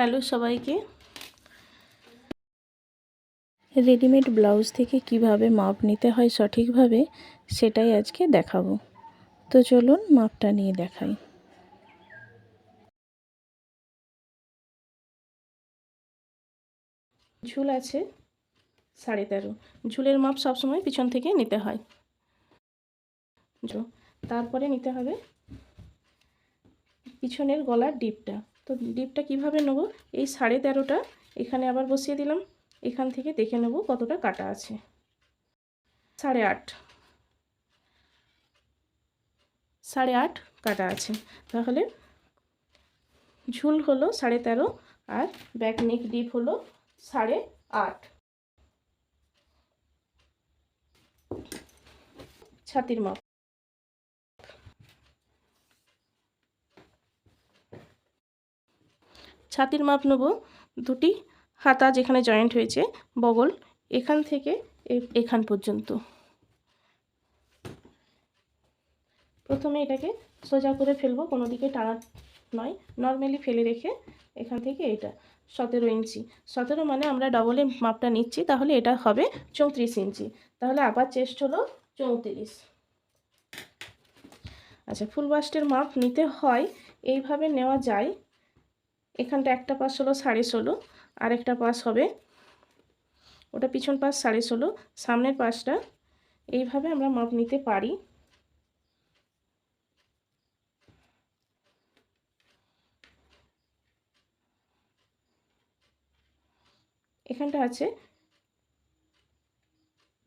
Hello সবাইকে। Readymade blouse থেকে কীভাবে মাপ নিতে হয় সঠিকভাবে সেটাই আজকে দেখাবো। তো চলুন মাপটা নিয়ে দেখাই। ঝুল আছে, সাড়ে তেরো। ঝুলের মাপ সবসময় পিছন থেকে নিতে হয়। তারপরে নিতে হবে পিছনের গলার ডিপটা। তো ডিপটা কীভাবে নেব? এই সাড়ে তেরোটা, এখানে আবার বসিয়ে দিলাম। এখান থেকে দেখে নেব কতটা কাটা আছে। সাড়ে আট। সাড়ে আট কাটা আছে। তাহলে ঝুল হলো সাড়ে তেরো আর ব্যাক নেক ডিপ হলো সাড়ে আট। ছাতির মাপ। ছাতির মাপ নেব, দুটি হাতা যেখানে জয়েন্ট হয়েছে, বগল এখান থেকে এখান পর্যন্ত। প্রথমে এটাকে সোজা করে ফেলব, কোনো দিকে টানা নয় নর্মালি ফেলে রেখে এখান থেকে এটা সতেরো ইঞ্চি। সতেরো মানে আমরা ডবলে মাপটা নিচ্ছি, তাহলে এটা হবে চৌত্রিশ ইঞ্চি। তাহলে আবার চেস্ট হলো চৌত্রিশ। আচ্ছা ফুল বাস্টের মাপ নিতে হয়, এইভাবে নেওয়া যায়। এখানটা একটা পাশ হলো সাড়ে ষোলো, আর একটা পাশ হবে, ওটা পিছন পাশ সাড়ে ষোলো, সামনের পাশটা এইভাবে আমরা মাপ নিতে পারি। এখানটা আছে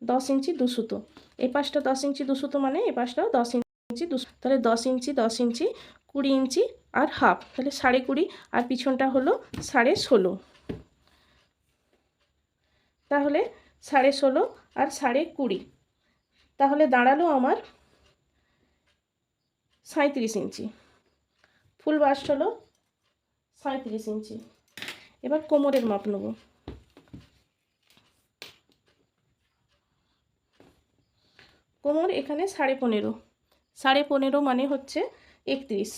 দশ ইঞ্চি দুসুতো এই পাশটা দশ ইঞ্চি দুসুতো মানে এই পাশটাও দশ ইঞ্চি দুশো তাহলে দশ ইঞ্চি দশ ইঞ্চি, কুড়ি ইঞ্চি আর হাফ, তাহলে সাড়ে কুড়ি আর পিছনটা হলো সাড়ে ষোলো। তাহলে সাড়ে ষোলো আর সাড়ে কুড়ি। তাহলে দাঁড়াল আমার সাঁত্রিশ ইঞ্চি। ফুল বাস্ট হলো সাঁত্রিশ ইঞ্চি। এবার কোমরের মাপ নেব। কোমর এখানে সাড়ে পনেরো। সাড়ে পনেরো মানে হচ্ছে একত্রিশ।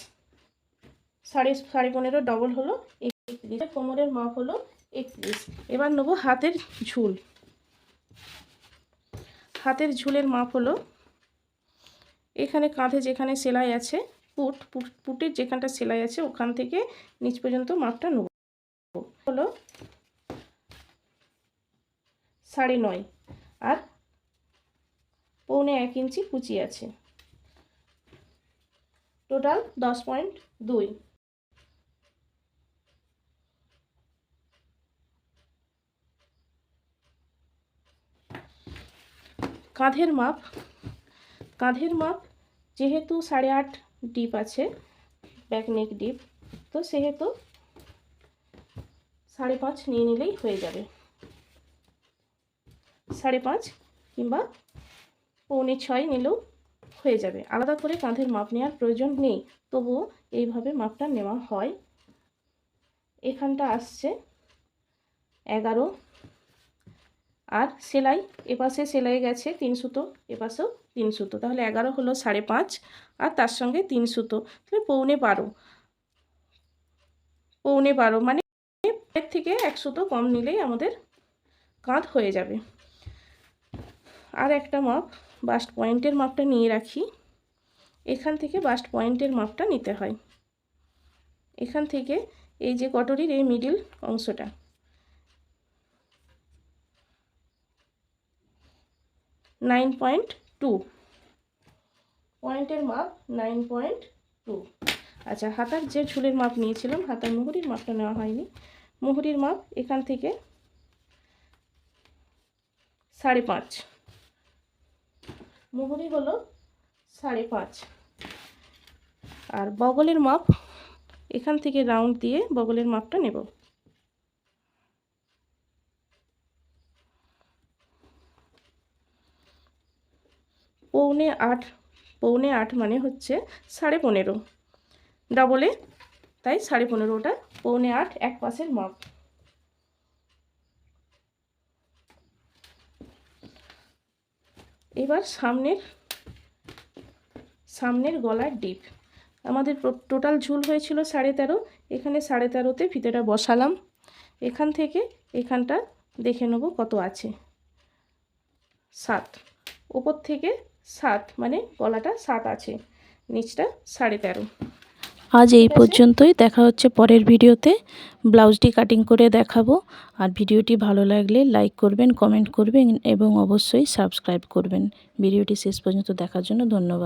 সাড়ে সাড়ে পনেরো ডবল হলো একত্রিশ। কোমরের মাপ হলো একত্রিশ। এবার নেব হাতের ঝুল। হাতের ঝুলের মাপ হলো এখানে কাঁধে যেখানে সেলাই আছে পুট, পুটের যেখানটা সেলাই আছে, ওখান থেকে নিচ পর্যন্ত মাপটা নেব। হলো সাড়ে নয়। আর পৌনে এক ইঞ্চি কুচি আছে। টোটাল দশ পয়েন্ট দুই। কাঁধের মাপ কাঁধের মাপ যেহেতু সাড়ে আট ডিপ আছে ব্যাক নেক ডিপ তো সেহেতু সাড়ে পাঁচ নিয়ে নিলেই হয়ে যাবে। সাড়ে পাঁচ কিংবা পৌনে ছয় নিলেও হয়ে যাবে। আলাদা করে কাঁধের মাপ নেওয়ার প্রয়োজন নেই। তবুও এইভাবে মাপটা নেওয়া হয়। এখানটা আসছে এগারো। আর সেলাই, এপাশে সেলাই গেছে তিন সুতো, এপাশেও তিন সুতো। তাহলে এগারো হলো সাড়ে পাঁচ, আর তার সঙ্গে তিন সুতো। তাহলে পৌনে বারো। পৌনে বারো মানে এর থেকে এক সুতো কম নিলেই আমাদের কাঁধ হয়ে যাবে। আর একটা মাপ বাস্ট পয়েন্টের মাপটা নিয়ে রাখি। এখান থেকে বাস্ট পয়েন্টের মাপটা নিতে হয়। এখান থেকে এই যে কটরির এই মিডিল অংশটা। Nine point two. পয়েন্টের মাপ নাইন পয়েন্ট টু। আচ্ছা হাতার যে ঝুলের মাপ নিয়েছিলাম, হাতার মুহুরির মাপটা নেওয়া হয়নি। মুহুরির মাপ এখান থেকে সাড়ে পাঁচ। মুহুরি হলো সাড়ে পাঁচ। আর বগলের মাপ, এখান থেকে রাউন্ড দিয়ে বগলের মাপটা নেব। পৌনে আট পৌনে আট মানে হচ্ছে সাড়ে পনেরো। ডবলে, তাই সাড়ে পনেরোটা, পৌনে আট, এক পাশের মাপ। এবার সামনের সামনের গলার ডিপ। আমাদের টোটাল ঝুল হয়েছিল সাড়ে তেরো। এখানে সাড়ে তেরোতে ফিতেটা বসালাম। এখান থেকে এখানটা দেখে নেব কত আছে। সাত। ওপর থেকে সাত মানে গলাটা সাত আছে। নিচটা সাড়ে তেরো। আজ এই। পর্যন্তই। দেখা হচ্ছে পরের ভিডিওতে। ব্লাউজটি কাটিং করে দেখাবো। আর ভিডিওটি ভালো লাগলে লাইক করবেন কমেন্ট করবেন এবং অবশ্যই সাবস্ক্রাইব করবেন। ভিডিওটি শেষ পর্যন্ত দেখার জন্য ধন্যবাদ।